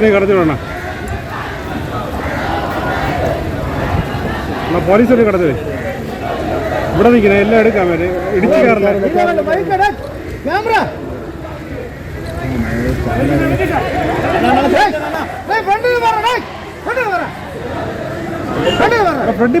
പോലീസിനെ കടത്തി വിടണം. എന്നാ പോലീസിനെ കടത്തി വിട്. ഇവിടെ നിൽക്കണേ എല്ലാം എടുക്കാൻ വരെ ഇടിച്ചു ഫ്രണ്ടിൽ ഫ്രണ്ടിൽ പറ ഫ്രണ്ടിൽ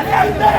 ഫ്രണ്ടിൽ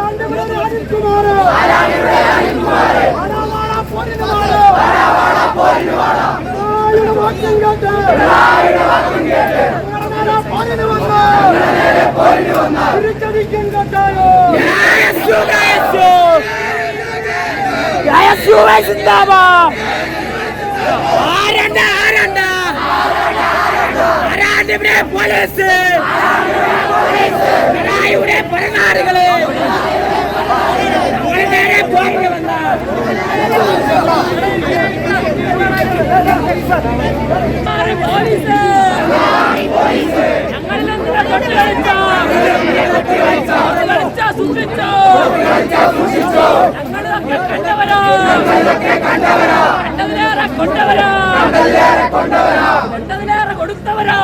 മാറ് ആരണ്ട മാറാ പോലീസ് ഇവിടെ പരനാടുകൾ നേരെ പോയിട്ട് വന്ന കണ്ടതിലേറെ കൊണ്ടവരാ. അരവിന്ദ് കൊടുത്തവരാ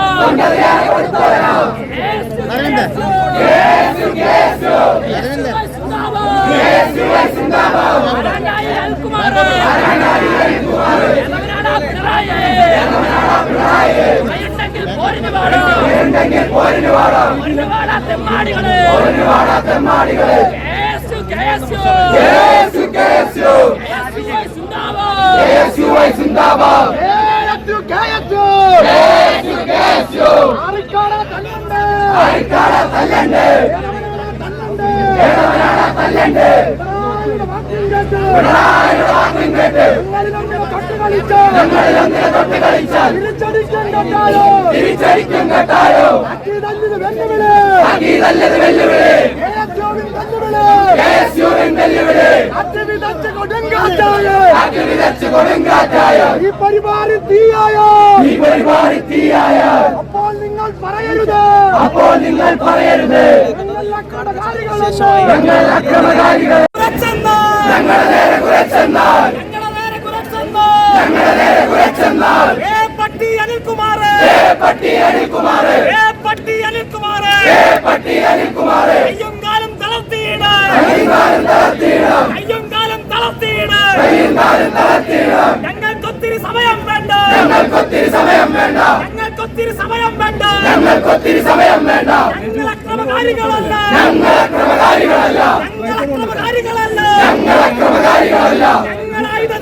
തെമ്മാടികൾ തിരിച്ചടിക്കും കേട്ടായോ ഈ പരിപാടി തീയായോ ഈ പരിപാടി തീയായ അപ്പോൾ നിങ്ങൾ പറയരുത് അപ്പോൾ നിങ്ങൾ പറയരുത് ഞങ്ങൾ അക്രമകാരികൾ ഞങ്ങളുടെ നേരെ കുറച്ചെന്നാൽ കുറച്ചെന്നാൽ പട്ടി അനിൽകുമാർ പട്ടി അനിൽകുമാറ്. പട്ടി അനിൽകുമാർ പട്ടി അനിൽകുമാറ്. കയ്യും കാലം തളർത്തിയിട്. കൈകാലം തളർത്തിയിടാം. കയ്യും കാലം തളർത്തിയിട്. കൈകാലം തളർത്തിയിടാം. ഞങ്ങൾക്കൊത്തിരി സമയം വേണ്ട. ഞങ്ങൾക്കൊത്തിരി സമയം വേണ്ട. ഞങ്ങൾക്കൊത്തിരി സമയം വേണ്ട. ഞങ്ങൾക്കൊത്തിരി സമയം വേണ്ട. ഞങ്ങൾ അക്രമകാരികളല്ല. ഞങ്ങൾ അക്രമകാരികളല്ല. ഞങ്ങൾ അക്രമകാരികളല്ല. ഞങ്ങൾ അക്രമകാരികളല്ല.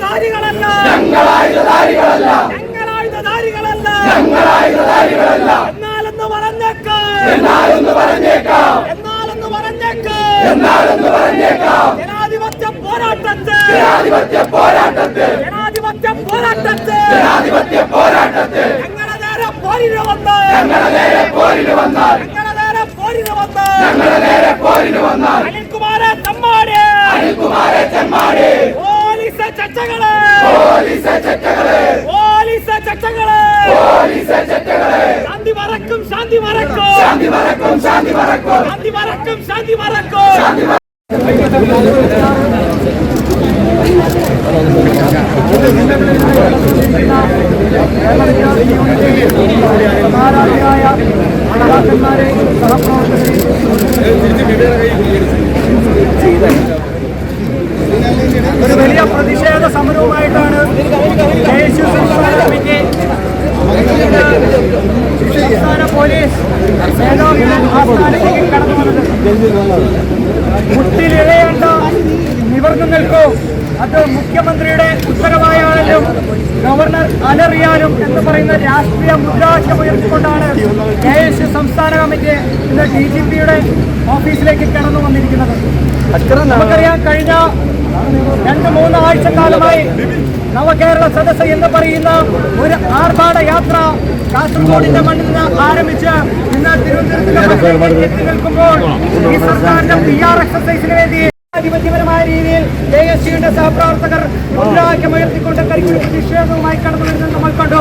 ആയുധധാരികളല്ല ഞങ്ങൾ ആയുധധാരികളല്ല ഞങ്ങൾ ആയുധധാരികളല്ല ഞങ്ങൾ ആയുധധാരികളല്ല എന്നാലെന്ന് പറഞ്ഞേക്ക്. എന്നാലൊന്ന് പറഞ്ഞേക്കാം. എന്നാലെന്ന് പറഞ്ഞേക്ക്. എന്നാലൊന്ന് പറഞ്ഞേക്കാം. ജനാധിപത്യ പോരാട്ടത്തിൽ ജനാധിപത്യ പോരാട്ടത്തിൽ ജനാധിപത്യ പോരാട്ടത്തെ. ജനാധിപത്യ പോരാട്ടത്തിൽ ഞങ്ങളുടെ നേരെ പോരിന് വന്ന്. ഞങ്ങളുടെ നേരെ പോരിന് വന്നാൽ. ഞങ്ങളുടെ നേരെ പോരിന് വന്നാൽ ഞങ്ങളുടെ നേരെ പോരിന് വന്നാൽ. അനിൽകുമാരെ തമ്മാടി അനിൽകുമാരെ ചെമ്മാടി. പോലീസ് ചട്ടകള് പോലീസ് ചെറ്റകളെ പോലീസ് ചട്ടകള് പോലീസ് ചെറ്റകളെ ശാന്തി മറക്കും ശാന്തി മറക്കും ശാന്തി മറക്കും ശാന്തി മറക്കും ശാന്തി മറക്കും ശാന്തി മറക്കും ശാന്തി ആരാധനായ നേതാക്കന്മാരെ സഹപ്രവർത്തകരെ ഒരു വലിയ പ്രതിഷേധ സമരവുമായിട്ടാണ് ദേശീയ സംസ്ഥാന കമ്മിറ്റി സംസ്ഥാന പോലീസ് മേധാവിയുടെ ആസ്ഥാനത്തേക്ക് കടന്നു വന്നത്. മുട്ടിലിഴയേണ്ട നിവർന്നു നിൽക്കൂ. അത് മുഖ്യമന്ത്രിയുടെ ഉത്തരവായാലും ഗവർണർ അലറിയാലും എന്ന് പറയുന്ന രാഷ്ട്രീയ മുദ്രാവാക്യം ഉയർത്തിക്കൊണ്ടാണ് കെ എസ് യു സംസ്ഥാന കമ്മിറ്റി ഇന്ന് ഡി ജി പിയുടെ ഓഫീസിലേക്ക് കടന്നു വന്നിരിക്കുന്നത്. നമുക്കറിയാം കഴിഞ്ഞ രണ്ട് മൂന്ന് ആഴ്ച കാലമായി നവകേരള സദസ് എന്ന് പറയുന്ന ഒരു ആർഭാട യാത്ര കാസർഗോഡിന്റെ മണ്ണിൽ നിന്ന് ആരംഭിച്ച് ഇന്ന് തിരുവനന്തപുരത്തിലേക്ക് എത്തി നിൽക്കുമ്പോൾ ഈ സർക്കാരിന്റെ പി ആർ എക്സസൈസിന് വേണ്ടി ജനാധിപത്യപരമായ രീതിയിൽ കെ എസ് സിയുടെ സഹപ്രവർത്തകർ മുദ്രാവാക്യം ഉയർത്തിക്കൊണ്ട് പ്രതിഷേധവുമായി കടന്നു വരുന്നത് നമ്മൾ കണ്ടു.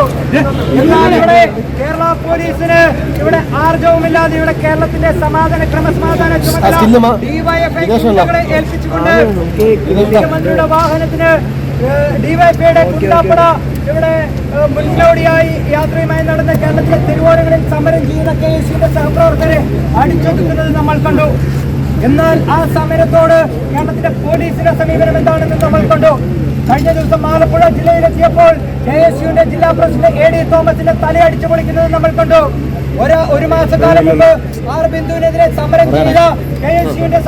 എന്നാൽ ഇവിടെ കേരള പോലീസിന് ഇവിടെ ആർജവുമില്ലാതെ ഇവിടെ കേരളത്തിന്റെ സമാധാന ക്രമസമാധാന ചുമതല ഡിവൈഎഫ്ഐ ഏൽപ്പിച്ചുകൊണ്ട് മുഖ്യമന്ത്രിയുടെ വാഹനത്തിന് ഡിവൈഎഫ്ഐയുടെ കുണ്ടാപ്പട ഇവിടെ മുൻകോടിയായി യാത്രയുമായി നടന്ന കേരളത്തിലെ തിരുവോണങ്ങളിൽ സമരം ചെയ്യുന്ന കെ എസ് സിയുടെ സഹപ്രവർത്തകരെ അടിച്ചൊതുക്കുന്നത് നമ്മൾ കണ്ടു. എന്നാൽ ആ സമരത്തോട് കേരളത്തിലെ പോലീസിന്റെ സമീപനം എന്താണെന്ന് നമ്മൾ കണ്ടു. കഴിഞ്ഞ ദിവസം ആലപ്പുഴ ജില്ലയിലെത്തിയപ്പോൾ കെ എസ് യുവിന്റെ ജില്ലാ പ്രസിഡന്റ് എ ഡി തോമസിന്റെ തലയടിച്ചു പൊളിക്കുന്നത് നമ്മൾ കണ്ടു. ഒരു ഒരു മാസക്കാലം മുമ്പ് ആർ ബിന്ദുവിനെതിരെ സമരം ചെയ്ത കെ എസ് യുവിന്റെ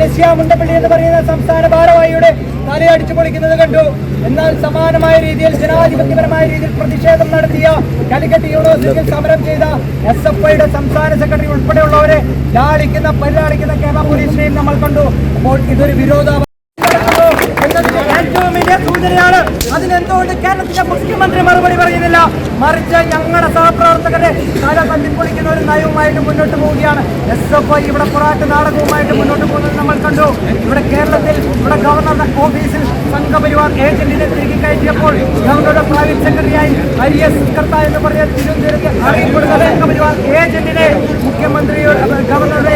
നെസിയ മുണ്ടപ്പള്ളി എന്ന് പറയുന്ന സംസ്ഥാന ഭാരവാഹിയുടെ തലയടിച്ചു പൊളിക്കുന്നത് കണ്ടു. എന്നാൽ സമാനമായ രീതിയിൽ ജനാധിപത്യപരമായ രീതിയിൽ പ്രതിഷേധം നടത്തിയ കാലിക്കറ്റ് യൂണിവേഴ്സിറ്റിയിൽ സമരം ചെയ്ത എസ് എഫ് ഐയുടെ സംസ്ഥാന സെക്രട്ടറി ഉൾപ്പെടെയുള്ളവരെ ലാളിക്കുന്ന പരിലാളിക്കുന്ന കേരള പോലീസിനെയും നമ്മൾ കണ്ടു. അപ്പോൾ ഇതൊരു വിരോധാഭാസം കേരളത്തിലെ മുഖ്യമന്ത്രി മറുപടി പറയുന്നില്ല. മറിച്ച് ഞങ്ങളുടെ സഹപ്രവർത്തകരെ തല തല്ലിപ്പൊളിക്കുന്ന ഒരു നയവുമായിട്ട് മുന്നോട്ട് പോവുകയാണ്. എസ് എഫ് ഐ ഇവിടെ പൊറാട്ട് നാടകവുമായിട്ട് മുന്നോട്ട് പോകുന്നത് നമ്മൾ കണ്ടു. ഇവിടെ കേരളത്തിൽ ഇവിടെ ഗവർണറുടെ ഓഫീസിൽ സംഘപരിവാർ ഏജന്റിനെ തിരികെ കയറ്റിയപ്പോൾ ഗവർണറുടെ പ്രൈവറ്റ് സെക്രട്ടറിയായി ഐ എസ് കർത്ത എന്ന് പറഞ്ഞ തിരുവനന്തപുരത്ത് അറിയപ്പെടുന്ന സംഘപരിവാർ ഏജന്റിനെ മുഖ്യമന്ത്രിയുടെ ഗവർണറുടെ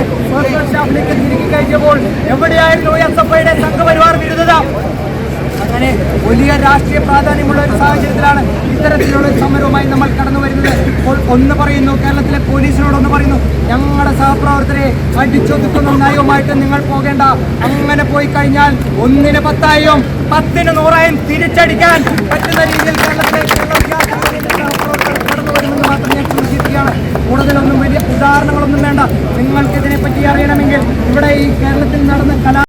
സ്റ്റാഫിലേക്ക് തിരികെ കയറ്റിയപ്പോൾ എവിടെയായിരുന്നു എസ് എഫ് ഐയുടെ സംഘപരിവാർ വിരുദ്ധത? അങ്ങനെ വലിയ രാഷ്ട്രീയ പ്രാധാന്യമുള്ള ഒരു സാഹചര്യത്തിലാണ് ഇത്തരത്തിലുള്ള സമരവുമായി നമ്മൾ കടന്നു വരുന്നത്. ഇപ്പോൾ ഒന്ന് പറയുന്നു കേരളത്തിലെ പോലീസിനോട് ഒന്ന് പറയുന്നു ഞങ്ങളുടെ സഹപ്രവർത്തകരെ അടിച്ചൊതുക്കുന്ന നയവുമായിട്ട് നിങ്ങൾ പോകേണ്ട. അങ്ങനെ പോയി കഴിഞ്ഞാൽ ഒന്നിന് പത്തായും പത്തിന് നൂറായും തിരിച്ചടിക്കാൻ പറ്റുന്ന രീതിയിൽ കേരളത്തിലെ കൂടുതലൊന്നും വലിയ ഉദാഹരണങ്ങളൊന്നും വേണ്ട. നിങ്ങൾക്ക് ഇതിനെപ്പറ്റി അറിയണമെങ്കിൽ ഇവിടെ ഈ കേരളത്തിൽ നടന്ന കലാ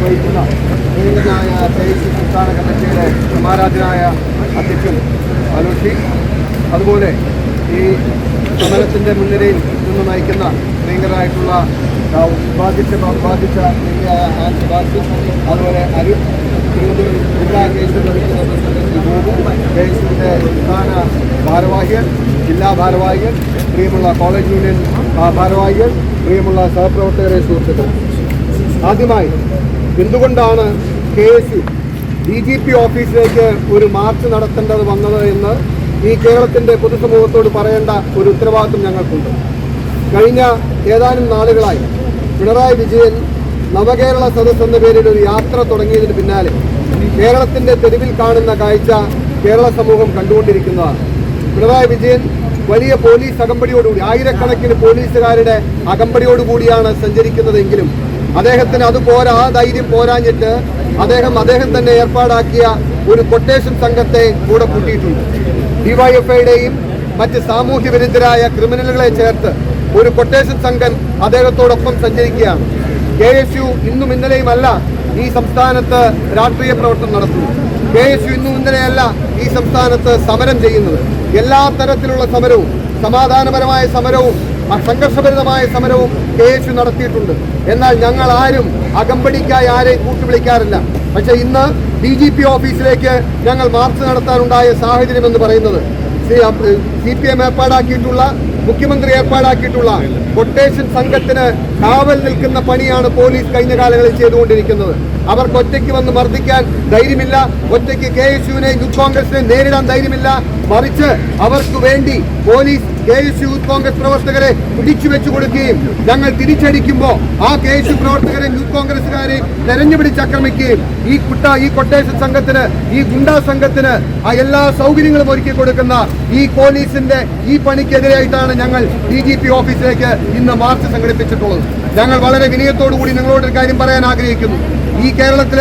വഹിക്കുന്ന ബഹുമാനായ കെ എസ് സി സംസ്ഥാന കമ്മിറ്റിയുടെ സമാരാധനായ അധ്യക്ഷൻ അലോഷി അതുപോലെ ഈ സമരത്തിന്റെ മുൻനിരയിൽ നിന്ന് നയിക്കുന്ന ഭയങ്കരമായിട്ടുള്ള ബാധിച്ച ബാധിച്ച അതുപോലെ അരി ജില്ലാ കേസ് ഭരിക്കുന്ന president Shri Gopu K S ഭാരവാഹികൾ ജില്ലാ ഭാരവാഹികൾ പ്രിയമുള്ള കോളേജ് യൂണിയൻ ഭാരവാഹികൾ പ്രിയമുള്ള സഹപ്രവർത്തകരെ സുഹൃത്തുക്കൾ ആദ്യമായി എന്തുകൊണ്ടാണ് K S D G P ഓഫീസിലേക്ക് ഒരു മാർച്ച് നടത്തേണ്ടത് വന്നത് എന്ന് ഈ കേരളത്തിന്റെ പൊതുസമൂഹത്തോട് പറയേണ്ട ഒരു ഉത്തരവാദിത്വം ഞങ്ങൾക്കുണ്ട്. കഴിഞ്ഞ ഏതാനും നാളുകളായി പിണറായി വിജയൻ നവകേരള സദസ് എന്ന പേരിൽ ഒരു യാത്ര തുടങ്ങിയതിന് പിന്നാലെ കേരളത്തിന്റെ തെരുവിൽ കാണുന്ന കാഴ്ച കേരള സമൂഹം കണ്ടുകൊണ്ടിരിക്കുന്നതാണ്. പിണറായി വിജയൻ വലിയ പോലീസ് അകമ്പടിയോടുകൂടി ആയിരക്കണക്കിന് പോലീസുകാരുടെ അകമ്പടിയോടുകൂടിയാണ് സഞ്ചരിക്കുന്നതെങ്കിലും അദ്ദേഹത്തിന് അത് പോരാ ആ ധൈര്യം പോരാഞ്ഞിട്ട് അദ്ദേഹം അദ്ദേഹം തന്നെ ഏർപ്പാടാക്കിയ ഒരു കൊട്ടേഷൻ സംഘത്തെ കൂടെ കൂട്ടിയിട്ടുണ്ട്. ഡിവൈഎഫ്ഐയുടെയും മറ്റ് സാമൂഹ്യ വിരുദ്ധരായ ക്രിമിനലുകളെ ചേർത്ത് ഒരു കൊട്ടേഷൻ സംഘം അദ്ദേഹത്തോടൊപ്പം സഞ്ചരിക്കുകയാണ്. കെ എസ് യു ഇന്നും ഇന്നലെയുമല്ല ഈ സംസ്ഥാനത്ത് രാഷ്ട്രീയ പ്രവർത്തനം നടത്തുന്നു കെ എസ് യു ഇന്നും ഇന്നലെയല്ല ഈ സംസ്ഥാനത്ത് സമരം ചെയ്യുന്നത്. എല്ലാ തരത്തിലുള്ള സമരവും സമാധാനപരമായ സമരവും സംഘർഷഭരിതമായ സമരവും കെ എസ് യു നടത്തിയിട്ടുണ്ട്. എന്നാൽ ഞങ്ങൾ ആരും അകമ്പടിക്കായി ആരെയും കൂട്ടുവിളിക്കാറില്ല. പക്ഷെ ഇന്ന് ഡി ജി പി ഓഫീസിലേക്ക് ഞങ്ങൾ മാർച്ച് നടത്താനുണ്ടായ സാഹചര്യം എന്ന് പറയുന്നത് സി പി എം ഏർപ്പാടാക്കിയിട്ടുള്ള മുഖ്യമന്ത്രി ഏർപ്പാടാക്കിയിട്ടുള്ള കൊട്ടേഷൻ സംഘത്തിന് കാവൽ നിൽക്കുന്ന പണിയാണ് പോലീസ് കഴിഞ്ഞ കാലങ്ങളിൽ ചെയ്തുകൊണ്ടിരിക്കുന്നത്. അവർക്ക് ഒറ്റയ്ക്ക് വന്ന് മർദ്ദിക്കാൻ ധൈര്യമില്ല. ഒറ്റയ്ക്ക് കെ എസ് യുവിനെ യൂത്ത് കോൺഗ്രസിനെ നേരിടാൻ ധൈര്യമില്ല. മറിച്ച് അവർക്ക് വേണ്ടി police K S U youth Congress പ്രവർത്തകരെ പിടിച്ചു വെച്ചു കൊടുക്കുകയും ഞങ്ങൾ തിരിച്ചടിക്കുമ്പോൾ ആ കെ എസ് യു പ്രവർത്തകരെ യൂത്ത് കോൺഗ്രസുകാരെ തെരഞ്ഞുപിടിച്ച് ആക്രമിക്കുകയും ഈ കുട്ട ഈ കൊട്ടേഷൻ സംഘത്തിന് ഈ ഗുണ്ടാ സംഘത്തിന് ആ എല്ലാ സൗകര്യങ്ങളും ഒരുക്കി കൊടുക്കുന്ന ഈ പോലീസിന്റെ ഈ പണിക്കെതിരായിട്ടാണ് ഞങ്ങൾ ഡി ജി പി ഓഫീസിലേക്ക് ഇന്ന് മാർച്ച് സംഘടിപ്പിച്ചിട്ടുള്ളത്. ഞങ്ങൾ വളരെ വിനയത്തോടു കൂടി നിങ്ങളോട് ഒരു കാര്യം പറയാൻ ആഗ്രഹിക്കുന്നു. ഈ കേരളത്തിൽ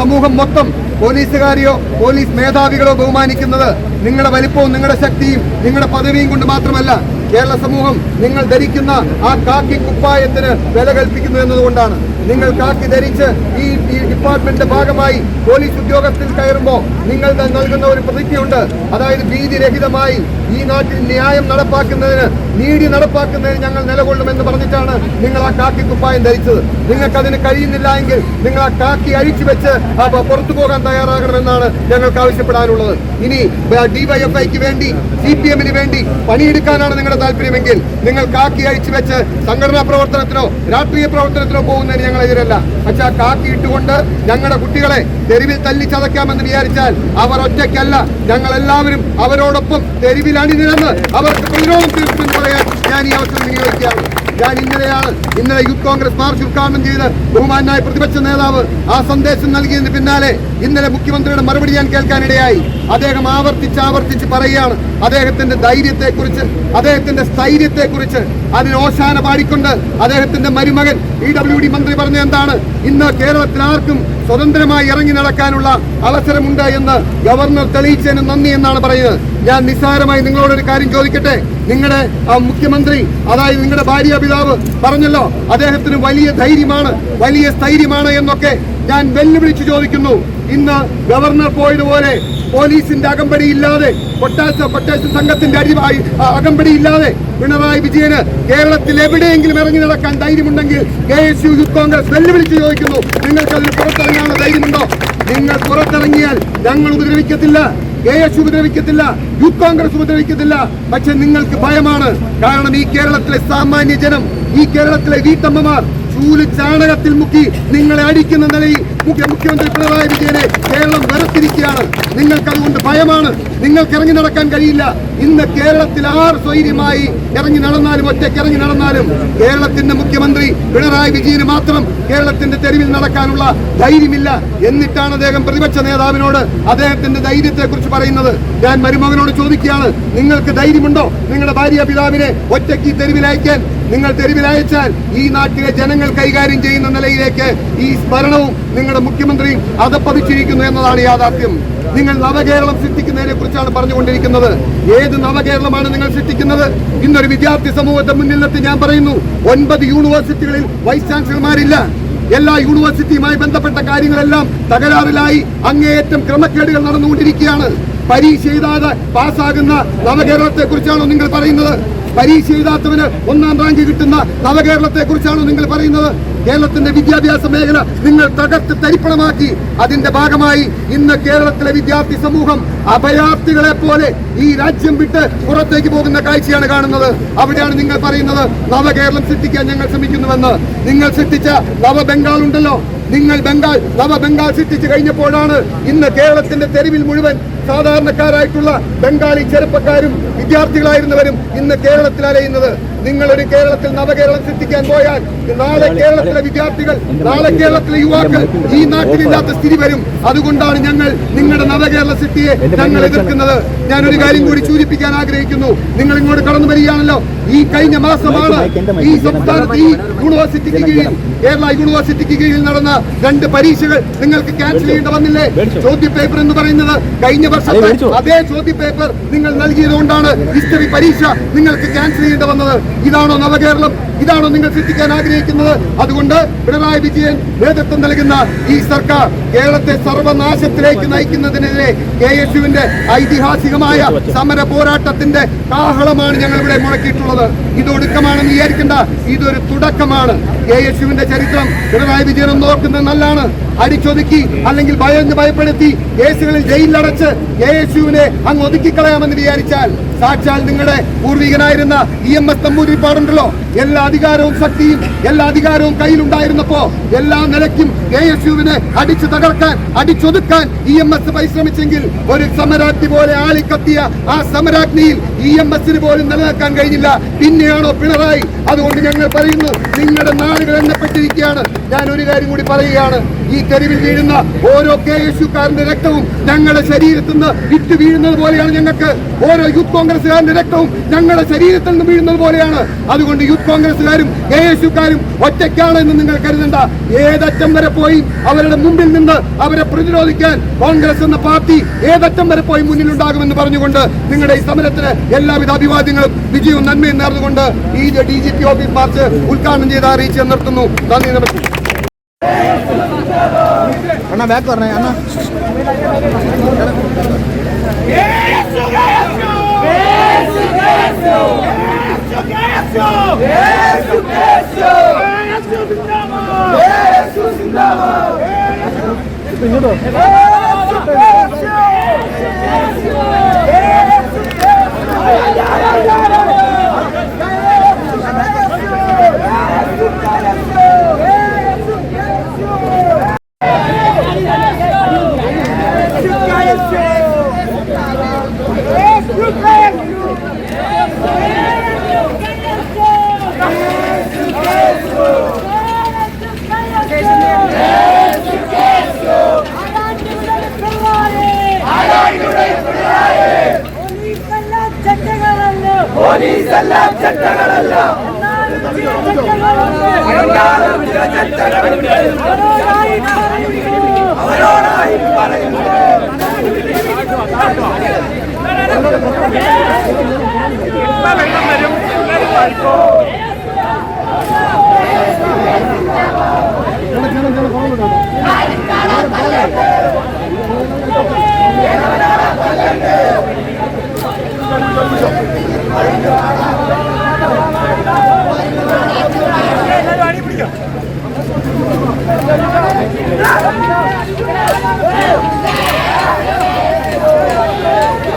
സമൂഹം മൊത്തം പോലീസുകാരെയോ പോലീസ് മേധാവികളോ ബഹുമാനിക്കുന്നത് നിങ്ങളുടെ വലിപ്പവും നിങ്ങളുടെ ശക്തിയും നിങ്ങളുടെ പദവിയും കൊണ്ട് മാത്രമല്ല കേരള സമൂഹം നിങ്ങൾ ധരിക്കുന്ന ആ കാക്കി കുപ്പായത്തിന് വില കൽപ്പിക്കുന്നു എന്നതുകൊണ്ടാണ്. നിങ്ങൾ കാക്കി ധരിച്ച് ഈ ഈ ഡിപ്പാർട്ട്മെന്റിന്റെ ഭാഗമായി പോലീസ് ഉദ്യോഗസ്ഥരിൽ കയറുമ്പോൾ നിങ്ങൾ നൽകുന്ന ഒരു പ്രതിജ്ഞയുണ്ട്. അതായത് ഭീതിരഹിതമായി ഈ നാട്ടിൽ ന്യായം നടപ്പാക്കുന്നതിന് നീതി നടപ്പാക്കുന്നതിന് ഞങ്ങൾ നിലകൊള്ളുമെന്ന് പറഞ്ഞിട്ടാണ് നിങ്ങൾ ആ കാക്കി കുപ്പായം ധരിച്ചത്. നിങ്ങൾക്കതിന് കഴിയുന്നില്ല എങ്കിൽ നിങ്ങൾ ആ കാക്കി അഴിച്ചു വെച്ച് പുറത്തു പോകാൻ തയ്യാറാകണമെന്നാണ് ഞങ്ങൾക്ക് ആവശ്യപ്പെടാനുള്ളത്. ഇനി ഡിവൈഎഫ്ഐക്ക് വേണ്ടി സി പി എമ്മിന് വേണ്ടി പണിയെടുക്കാനാണ് നിങ്ങളുടെ താല്പര്യമെങ്കിൽ നിങ്ങൾ കാക്കി അഴിച്ചു വെച്ച് സംഘടനാ പ്രവർത്തനത്തിനോ രാഷ്ട്രീയ പ്രവർത്തനത്തിനോ പോകുന്നതിന് ഞങ്ങൾ എതിരല്ല. പക്ഷെ ആ കാക്കി ഇട്ടുകൊണ്ട് ഞങ്ങളുടെ കുട്ടികളെ തെരുവിൽ തല്ലി ചതയ്ക്കാമെന്ന് വിചാരിച്ചാൽ അവർ ഒറ്റയ്ക്കല്ല. ഞങ്ങൾ എല്ലാവരും അവരോടൊപ്പം തെരുവിൽ അണിനിരന്ന് അവർക്ക് പ്രതിരോധം തീർക്കുമെന്ന് പറയാൻ ഞാൻ ഈ അവസരം വിനിയോഗിക്കുകയാണ്. ഞാൻ ഇന്നലെയാണ് ഇന്നലെ യൂത്ത് കോൺഗ്രസ് മാർച്ച് ഉദ്ഘാടനം ചെയ്ത് ബഹുമാനായ പ്രതിപക്ഷ നേതാവ് ആ സന്ദേശം നൽകിയതിന് പിന്നാലെ ഇന്നലെ മുഖ്യമന്ത്രിയുടെ മറുപടി ഞാൻ കേൾക്കാനിടയായി. അദ്ദേഹം ആവർത്തിച്ച് ആവർത്തിച്ച് പറയുകയാണ്. അദ്ദേഹത്തിന്റെ ധൈര്യത്തെക്കുറിച്ച് അദ്ദേഹത്തിന്റെ സ്ഥൈര്യത്തെക്കുറിച്ച് അതിന് ഓശാന പാടിക്കൊണ്ട് അദ്ദേഹത്തിന്റെ മരുമകൻ ഇ ഡബ്ല്യു ഡി മന്ത്രി പറഞ്ഞ എന്താണ്? ഇന്ന് കേരളത്തിൽ ആർക്കും സ്വതന്ത്രമായി ഇറങ്ങി നടക്കാനുള്ള അവസരമുണ്ട് എന്ന് ഗവർണർ തെളിയിച്ചതിന് നന്ദി എന്നാണ് പറയുന്നത്. ഞാൻ നിസ്സാരമായി നിങ്ങളോടൊരു കാര്യം ചോദിക്കട്ടെ? നിങ്ങളുടെ മുഖ്യമന്ത്രി അതായത് നിങ്ങളുടെ ഭാര്യ പിതാവ് പറഞ്ഞല്ലോ അദ്ദേഹത്തിന് വലിയ ധൈര്യമാണ് വലിയ സ്ഥൈര്യമാണ് എന്നൊക്കെ ഞാൻ വെല്ലുവിളിച്ചു ചോദിക്കുന്നു. ഇന്ന് ഗവർണർ പോയതുപോലെ പോലീസിന്റെ അകമ്പടി ഇല്ലാതെ കൊട്ടാശ കൊട്ടേശ സംഘത്തിന്റെ അടി അകമ്പടി ഇല്ലാതെ പിണറായി വിജയന് കേരളത്തിൽ എവിടെയെങ്കിലും ഇറങ്ങി നടക്കാൻ ധൈര്യമുണ്ടെങ്കിൽ K S U youth Congress വെല്ലുവിളിച്ച് ചോദിക്കുന്നു. നിങ്ങൾക്ക് അതിൽ പുറത്തിറങ്ങാനുള്ള ധൈര്യമുണ്ടോ? നിങ്ങൾ പുറത്തിറങ്ങിയാൽ ഞങ്ങൾ ഉപദ്രവിക്കത്തില്ല. കെ എസ് ഉപദ്രവിക്കത്തില്ല യൂത്ത് കോൺഗ്രസ് ഉപദ്രവിക്കത്തില്ല പക്ഷെ നിങ്ങൾക്ക് ഭയമാണ്. കാരണം ഈ കേരളത്തിലെ സാമാന്യ ജനം ഈ കേരളത്തിലെ വീട്ടമ്മമാർ ചൂൽ ചാണകത്തിൽ മുക്കി നിങ്ങളെ അടിക്കുന്ന നിലയിൽ മുഖ്യമന്ത്രി പിണറായി വിജയനെ കേരളം വരത്തിരിക്കുകയാണ് നിങ്ങൾക്ക് അതുകൊണ്ട് ഭയമാണ്. നിങ്ങൾക്ക് ഇറങ്ങി നടക്കാൻ കഴിയില്ല. ഇന്ന് കേരളത്തിൽ ആർ സ്വൈര്യമായി ഇറങ്ങി നടന്നാലും ഒറ്റയ്ക്ക് ഇറങ്ങി നടന്നാലും കേരളത്തിന്റെ മുഖ്യമന്ത്രി പിണറായി വിജയന് മാത്രം കേരളത്തിന്റെ തെരുവിൽ നടക്കാനുള്ള ധൈര്യമില്ല. എന്നിട്ടാണ് അദ്ദേഹം പ്രതിപക്ഷ നേതാവിനോട് അദ്ദേഹത്തിന്റെ ധൈര്യത്തെ കുറിച്ച് പറയുന്നത്. ഞാൻ മരുമകനോട് ചോദിക്കുകയാണ് നിങ്ങൾക്ക് ധൈര്യമുണ്ടോ? നിങ്ങളുടെ ഭാര്യ പിതാവിനെ ഒറ്റയ്ക്ക് തെരുവിൽ അയക്കാൻ നിങ്ങൾ തെരുവിലയച്ചാൽ ഈ നാട്ടിലെ ജനങ്ങൾ കൈകാര്യം ചെയ്യുന്ന നിലയിലേക്ക് ഈ സ്മരണവും നിങ്ങളുടെ മുഖ്യമന്ത്രിയും അതപ്പതിച്ചിരിക്കുന്നു എന്നതാണ് യാഥാർത്ഥ്യം. നിങ്ങൾ നവകേരളം സൃഷ്ടിക്കുന്നതിനെ കുറിച്ചാണ് പറഞ്ഞുകൊണ്ടിരിക്കുന്നത്. ഏത് നവകേരളമാണ് നിങ്ങൾ സൃഷ്ടിക്കുന്നത്? ഇന്നൊരു വിദ്യാർത്ഥി സമൂഹത്തെ മുന്നിൽ നിർത്തി ഞാൻ പറയുന്നു ഒൻപത് യൂണിവേഴ്സിറ്റികളിൽ വൈസ് ചാൻസലർമാരില്ല. എല്ലാ യൂണിവേഴ്സിറ്റിയുമായി ബന്ധപ്പെട്ട കാര്യങ്ങളെല്ലാം തകരാറിലായി അങ്ങേയറ്റം ക്രമക്കേടുകൾ നടന്നുകൊണ്ടിരിക്കുകയാണ്. പരീക്ഷ എഴുതാതെ പാസ്സാകുന്ന നവകേരളത്തെ കുറിച്ചാണോ നിങ്ങൾ പറയുന്നത്? പരീക്ഷ എഴുതാത്തവന് ഒന്നാം റാങ്ക് കിട്ടുന്ന നവകേരളത്തെ കുറിച്ചാണോ നിങ്ങൾ പറയുന്നത്? കേരളത്തിന്റെ വിദ്യാഭ്യാസ മേഖല നിങ്ങൾ തകർത്ത് തരിപ്പണമാക്കി. അതിന്റെ ഭാഗമായി ഇന്ന് കേരളത്തിലെ വിദ്യാർത്ഥി സമൂഹം അഭയാർത്ഥികളെ പോലെ ഈ രാജ്യം വിട്ട് പുറത്തേക്ക് പോകുന്ന കാഴ്ചയാണ് കാണുന്നത്. അവിടെയാണ് നിങ്ങൾ പറയുന്നത് നവകേരളം സൃഷ്ടിക്കാൻ ഞങ്ങൾ ശ്രമിക്കുന്നുവെന്ന്. നിങ്ങൾ സൃഷ്ടിച്ച നവ ബംഗാൾ ഉണ്ടല്ലോ നിങ്ങൾ ബംഗാൾ നവബംഗാൾ സൃഷ്ടിച്ചു കഴിഞ്ഞപ്പോഴാണ് ഇന്ന് കേരളത്തിന്റെ തെരുവിൽ മുഴുവൻ സാധാരണക്കാരായിട്ടുള്ള ബംഗാളി ചെറുപ്പക്കാരും വിദ്യാർത്ഥികളായിരുന്നവരും ഇന്ന് കേരളത്തിൽ അലയുന്നത് നിങ്ങൾ ഒരു കേരളത്തിൽ നവകേരളം സൃഷ്ടിക്കാൻ പോയാൽ നാളെ കേരളത്തിലെ വിദ്യാർത്ഥികൾ നാളെ കേരളത്തിലെ യുവാക്കൾ ഈ നാട്ടിലില്ലാത്ത സ്ഥിതി വരും. അതുകൊണ്ടാണ് ഞങ്ങൾ നിങ്ങളുടെ നവകേരള സിറ്റിയെ ഞങ്ങൾ എതിർക്കുന്നത്. ഞാൻ ഒരു കാര്യം കൂടി സൂചിപ്പിക്കാൻ ആഗ്രഹിക്കുന്നു. നിങ്ങൾ ഇങ്ങോട്ട് കടന്നു വരികയാണല്ലോ. ഈ കഴിഞ്ഞ മാസമാണ് ഈ സംസ്ഥാനത്ത് ഈ യൂണിവേഴ്സിറ്റിക്ക് കീഴിൽ കേരള യൂണിവേഴ്സിറ്റിക്ക് കീഴിൽ നടന്ന രണ്ട് പരീക്ഷകൾ നിങ്ങൾക്ക് ക്യാൻസൽ ചെയ്യേണ്ടി വന്നില്ലേ? ചോദ്യ പേപ്പർ എന്ന് പറയുന്നത് കഴിഞ്ഞ വർഷത്തെ അതേ ചോദ്യ പേപ്പർ നിങ്ങൾ നൽകിയതുകൊണ്ടാണ് ഹിസ്റ്ററി പരീക്ഷ നിങ്ങൾക്ക് ക്യാൻസൽ ചെയ്യേണ്ടി വന്നത്. ഇതാണോ നവകേരളം? ഇതാണോ നിങ്ങൾ സൃഷ്ടിക്കാൻ ആഗ്രഹിക്കുന്നത്? അതുകൊണ്ട് പിണറായി വിജയൻ നേതൃത്വം നൽകുന്ന ഈ സർക്കാർ കേരളത്തെ സർവനാശത്തിലേക്ക് നയിക്കുന്നതിനെതിരെ കെ എസ് യുവിന്റെ ഐതിഹാസികമായ സമര പോരാട്ടത്തിന്റെ കാഹളമാണ് ഞങ്ങൾ ഇവിടെ മുഴക്കിയിട്ടുള്ളത്. ഇത് ഒടുക്കമാണെന്ന് വിചാരിക്കേണ്ട. ഇതൊരു തുടക്കമാണ്. കെ എസ് യുവിന്റെ ചരിത്രം പിണറായി വിജയൻ നോക്കുന്നത് നല്ലതാണ്. അടിച്ചൊതുക്കി അല്ലെങ്കിൽ ഭയന്ന് ഭയപ്പെടുത്തി കേസുകളിൽ ജയിലിലടച്ച് കെ എസ് യുവിനെ അങ്ങ് ഒതുക്കിക്കളയാമെന്ന് വിചാരിച്ചാൽ സാക്ഷാൽ നിങ്ങളുടെ പൂർവികനായിരുന്ന ഇ എം എസ് നമ്പൂതിരിപ്പാടുണ്ടല്ലോ എല്ലാ അധികാരവും ശക്തിയും എല്ലാ അധികാരവും കയ്യിലുണ്ടായിരുന്നപ്പോ എല്ലാ നിലയ്ക്കും കെ എസ് യുവിനെ അടിച്ചു തകർക്കാൻ അടിച്ചൊതുക്കാൻ ഇ എം എസ് പരിശ്രമിച്ചെങ്കിൽ ഒരു സമരാഗ്നി പോലെ ആളിക്കത്തിയ ആ സമരാഗ്നിയിൽ ഇ എം എസിന് പോലും നിലനിൽക്കാൻ കഴിഞ്ഞില്ല. പിന്നെയാണോ പിണറായി? അതുകൊണ്ട് ഞങ്ങൾ പറയുന്നു നിങ്ങളുടെ നാടുകൾ എണ്ണപ്പെട്ടിരിക്കുകയാണ് ഞാൻ ഒരു കാര്യം കൂടി പറയുകയാണ്. ഈ കരിവിൽ വീഴുന്ന ഓരോ കെ എസ് യുക്കാരന്റെ രക്തവും ഞങ്ങളുടെ ശരീരത്തിൽ നിന്ന് ഇട്ട് വീഴുന്നത് പോലെയാണ് ഞങ്ങൾക്ക്. ഓരോ യൂത്ത് കോൺഗ്രസ്സുകാരന്റെ രക്തവും ഞങ്ങളുടെ ശരീരത്തിൽ നിന്ന് വീഴുന്നത് പോലെയാണ്. അതുകൊണ്ട് യൂത്ത് കോൺഗ്രസ്സുകാരും കെ എസ് യുക്കാരും ഒറ്റയ്ക്കാണെന്ന് നിങ്ങൾ കരുതണ്ട. ഏതറ്റം വരെ പോയി അവരുടെ മുമ്പിൽ നിന്ന് അവരെ പ്രതിരോധിക്കാൻ കോൺഗ്രസ് എന്ന പാർട്ടി ഏതറ്റം വരെ പോയി മുന്നിലുണ്ടാകുമെന്ന് പറഞ്ഞുകൊണ്ട് നിങ്ങളുടെ ഈ സമരത്തിന് എല്ലാവിധ അഭിവാദ്യങ്ങളും വിജയവും നന്മയും നേർന്നുകൊണ്ട് ഈ D G P office march ഉദ്ഘാടനം ചെയ്ത് അറിയിച്ച് നിർത്തുന്നു. നന്ദി നമസ്കാരം. அண்ணா பேக் வர்றேன் அண்ணா இங்கோட்டோ Yeah, yeah, yeah, yeah. പോലീസല്ല ചട്ടങ്ങളല്ല അവരോടായി പറയുന്നു. Thank you.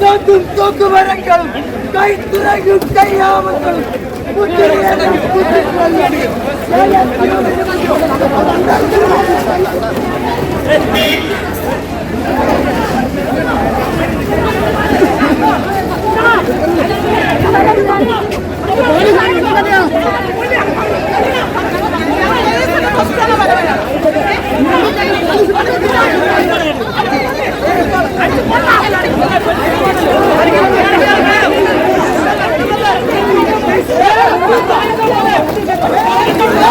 தோக்கும் தோக்கு வரங்கள் கை துறையும் கையாமங்கள் புத்திர സി പി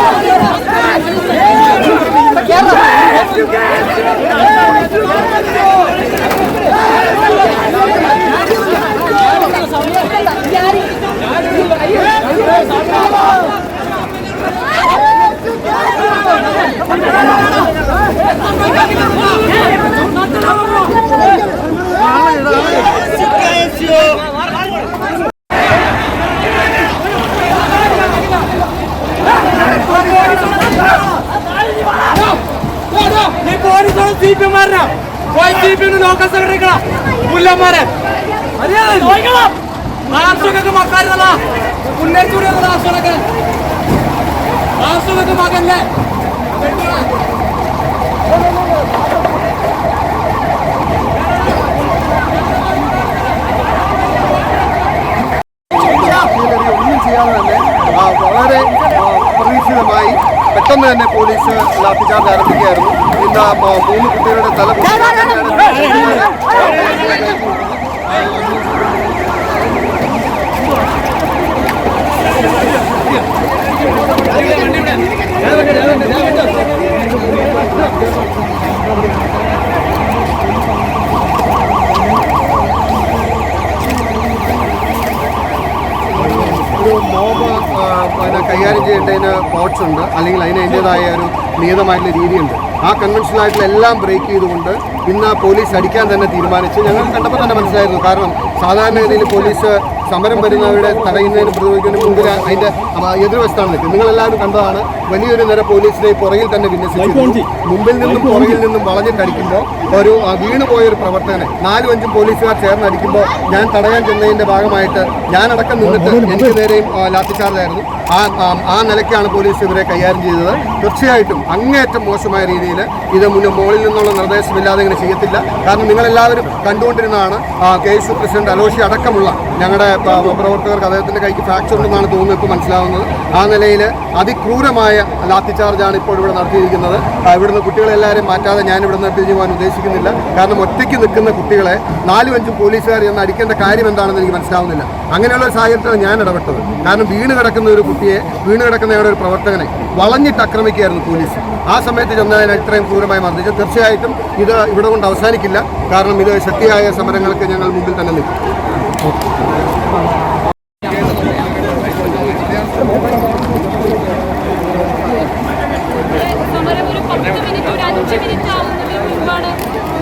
എമാരനാ പോയി സി പി ലോക്കൽ സെക്രട്ടറികളാ മുല്ലന്മാരെ ആർഷൊക്കെ മക്കാരുന്നതാ പുന്നേച്ചൂടി ആർഷൊക്കെ ആർഷൊക്കെ മകല്ലേ ചെയ്യാതെ തന്നെ വളരെ പ്രതീക്ഷിതമായി പെട്ടെന്ന് തന്നെ പോലീസ് ലാത്തിചാർജ് ആരംഭിക്കുകയായിരുന്നു. ഇന്ന് മൂന്ന് കുട്ടികളുടെ തല ഒരു മോബ് പിന്നെ കൈകാര്യം ചെയ്യേണ്ടതിന് പോട്ട്സ് ഉണ്ട്. അല്ലെങ്കിൽ അതിന് അതിന്റെതായ ഒരു നിയതമായിട്ടുള്ള രീതിയുണ്ട്. ആ കൺവെൻഷനൽ ആയിട്ടുള്ള എല്ലാം ബ്രേക്ക് ചെയ്തുകൊണ്ട് ഇന്ന് പോലീസ് അടിക്കാൻ തന്നെ തീരുമാനിച്ച്. ഞങ്ങൾ കണ്ടപ്പോൾ തന്നെ മനസ്സിലായിരുന്നു. കാരണം സാധാരണഗതിയിൽ പോലീസ് സമരം വരുന്നവരുടെ തടയുന്നതിന് പ്രതിരോധിക്കുന്നതിന് മുമ്പിൽ അതിന്റെ എതിർവശത്താണ് നിൽക്കുന്നത്. നിങ്ങളെല്ലാവരും കണ്ടതാണ് വലിയൊരു നിര പോലീസിനെ പുറകിൽ തന്നെ വിന്യസിച്ചു മുമ്പിൽ നിന്നും പുറകിൽ നിന്നും വളഞ്ഞിട്ടടിക്കുമ്പോൾ ഒരു വീണുപോയ ഒരു പ്രവർത്തകനെ നാലും അഞ്ചും പോലീസുകാർ ചേർന്ന് അടിക്കുമ്പോൾ ഞാൻ തടയാൻ ചെന്നതിന്റെ ഭാഗമായിട്ട് ഞാനടക്കം നിന്നിട്ട് എനിക്ക് നേരെയും ലാത്തിച്ചാർജായിരുന്നു ലാത്തി ചാർജായിരുന്നു. ആ ആ- നിലയ്ക്കാണ് പോലീസ് ഇവരെ കൈകാര്യം ചെയ്തത്. തീർച്ചയായിട്ടും അങ്ങേയറ്റം മോശമായ രീതിയിൽ ഇത് മുന്നേ മുകളിൽ നിന്നുള്ള നിർദ്ദേശമില്ലാതെ ഇങ്ങനെ ചെയ്യത്തില്ല. കാരണം നിങ്ങളെല്ലാവരും കണ്ടുകൊണ്ടിരുന്നതാണ് K S U president Aloshy അടക്കമുള്ള ഞങ്ങളുടെ പ്രവർത്തകർക്ക് അദ്ദേഹത്തിന്റെ കൈക്ക് ഫ്രാക്ചർ ഉണ്ടെന്നാണ് തോന്നുന്നത് ഇപ്പോൾ മനസ്സിലാവുന്നത്. ആ നിലയിൽ അതിക്രൂരമായ ലാത്തിച്ചാർജാണ് ഇപ്പോൾ ഇവിടെ നടത്തിയിരിക്കുന്നത്. ഇവിടുന്ന് കുട്ടികളെല്ലാവരും മാറ്റാതെ ഞാൻ ഇവിടുന്ന് പിരിഞ്ഞു പോകാൻ ഉദ്ദേശിക്കുന്നില്ല. കാരണം ഒറ്റയ്ക്ക് നിൽക്കുന്ന കുട്ടികളെ നാലും അഞ്ചും പോലീസുകാർ എന്ന് അടിക്കേണ്ട കാര്യം എന്താണെന്ന് എനിക്ക് മനസ്സിലാവുന്നില്ല. അങ്ങനെയുള്ള ഒരു സാഹചര്യത്തിലാണ് ഞാൻ ഇടപെട്ടത്. കാരണം വീണ് കിടക്കുന്ന ഒരു കുട്ടിയെ വീണ് കിടക്കുന്ന ഒരു പ്രവർത്തകനെ വളഞ്ഞിട്ട് ആക്രമിക്കുകയായിരുന്നു പോലീസ് ആ സമയത്ത് ചെന്നതിന് ഇത്രയും ക്രൂരമായി മർദ്ദിച്ചു. തീർച്ചയായിട്ടും ഇത് ഇവിടെ കൊണ്ട് അവസാനിക്കില്ല. കാരണം ഇത് ശക്തിയായ സമരങ്ങൾക്ക് ഞങ്ങൾ മുമ്പിൽ തന്നെ നിൽക്കും. സമരം ഒരു പത്ത് മിനിറ്റ് ഒരു അഞ്ച് മിനിറ്റ് ആവുന്നതിന്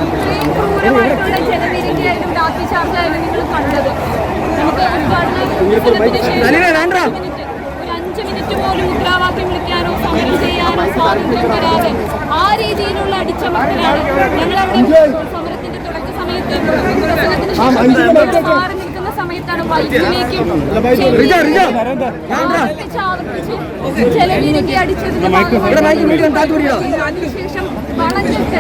ഇത്രയും ക്രൂരമായിട്ടുള്ള ജനവിധിയായാലും ലാത്തി ചാർജായാലും നിങ്ങൾ കണ്ടത് നമുക്ക് ഉദ്ഘാടന ദിവസത്തിന് ശേഷം ഒരു അഞ്ച് മിനിറ്റ്. പോലും മുദ്രാവാക്യം വിളിക്കാനോ സമരം ചെയ്യാനോ സ്വാതന്ത്ര്യം തരാതെ ആ രീതിയിലുള്ള അടിച്ചമർത്തലാണ് ഞങ്ങളവിടെ സമരത്തിന്റെ തുടക്ക സമയത്ത് പ്രസംഗത്തിന് ശേഷം വൈദ്യുതിയിലേക്കും ആവർത്തിച്ച് ആവർത്തിച്ച് അടിച്ചതിന് അതിനുശേഷം വളഞ്ഞിട്ട്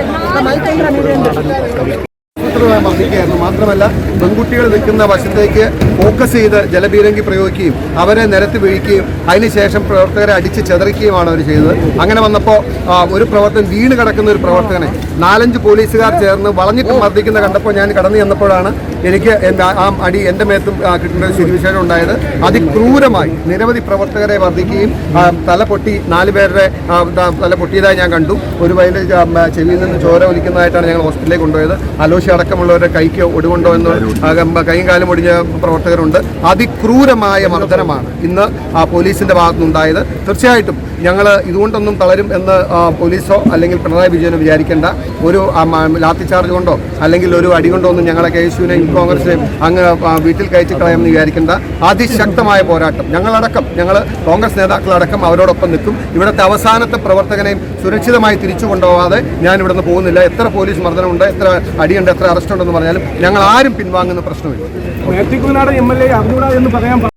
മർദ്ദിക്കുകയായിരുന്നു മാത്രമല്ല പെൺകുട്ടികൾ നിൽക്കുന്ന വശത്തേക്ക് ഫോക്കസ് ചെയ്ത് ജലബീരങ്കി പ്രയോഗിക്കുകയും അവരെ നിരത്തി വീഴിക്കുകയും അതിനുശേഷം പ്രവർത്തകരെ അടിച്ച് ചെതറിക്കുകയുമാണ് അവർ ചെയ്തത്. അങ്ങനെ വന്നപ്പോൾ ഒരു പ്രവർത്തകൻ വീണ് കിടക്കുന്ന ഒരു പ്രവർത്തകനെ നാലഞ്ച് പോലീസുകാർ ചേർന്ന് വളഞ്ഞിട്ട് മർദ്ദിക്കുന്ന കണ്ടപ്പോൾ ഞാൻ കടന്നു ചെന്നപ്പോഴാണ് എനിക്ക് ആ അടി എന്റെ മേത്തും കിട്ടുന്ന ഒരു സ്ഥിതിവിശേഷം ഉണ്ടായത് അതിക്രൂരമായി നിരവധി പ്രവർത്തകരെ വർദ്ധിക്കുകയും തല പൊട്ടി നാല് പേരുടെ തല പൊട്ടിയതായി ഞാൻ കണ്ടു. ഒരു വയലിൽ ചെവിയിൽ നിന്ന് ചോര ഒലിക്കുന്നതായിട്ടാണ് ഞങ്ങൾ ഹോസ്പിറ്റലിലേക്ക് കൊണ്ടുപോയത്. അലോഷി അടക്കമുള്ളവരുടെ കൈക്ക് ഒടുകൊണ്ടോ എന്ന് കൈയും കാലും ഒടിഞ്ഞ പ്രവർത്തകരുണ്ട്. അതിക്രൂരമായ മർദ്ദനമാണ് ഇന്ന് പോലീസിന്റെ ഭാഗത്തുനിന്നുണ്ടായത്. തീർച്ചയായിട്ടും ഞങ്ങൾ ഇതുകൊണ്ടൊന്നും തളരും എന്ന് പോലീസോ അല്ലെങ്കിൽ പിണറായി വിജയനോ വിചാരിക്കേണ്ട. ഒരു ലാത്തി ചാർജ് കൊണ്ടോ അല്ലെങ്കിൽ ഒരു അടി കൊണ്ടോ ഒന്നും ഞങ്ങളെ കെ എസ് യുവിനെയും കോൺഗ്രസിനെയും അങ്ങ് വീട്ടിൽ കയറ്റി കളയാമെന്ന് വിചാരിക്കേണ്ട. അതിശക്തമായ പോരാട്ടം. ഞങ്ങളടക്കം ഞങ്ങൾ കോൺഗ്രസ് നേതാക്കളടക്കം അവരോടൊപ്പം നിൽക്കും. ഇവിടുത്തെ അവസാനത്തെ പ്രവർത്തകനെയും സുരക്ഷിതമായി തിരിച്ചു കൊണ്ടുപോകാതെ ഞാൻ ഇവിടുന്ന് പോകുന്നില്ല. എത്ര പോലീസ് മർദ്ദനമുണ്ട് എത്ര അടിയുണ്ട് എത്ര അറസ്റ്റ് ഉണ്ടെന്ന് പറഞ്ഞാലും ഞങ്ങൾ ആരും പിൻവാങ്ങുന്ന പ്രശ്നമില്ല. എന്ന് പറയാൻ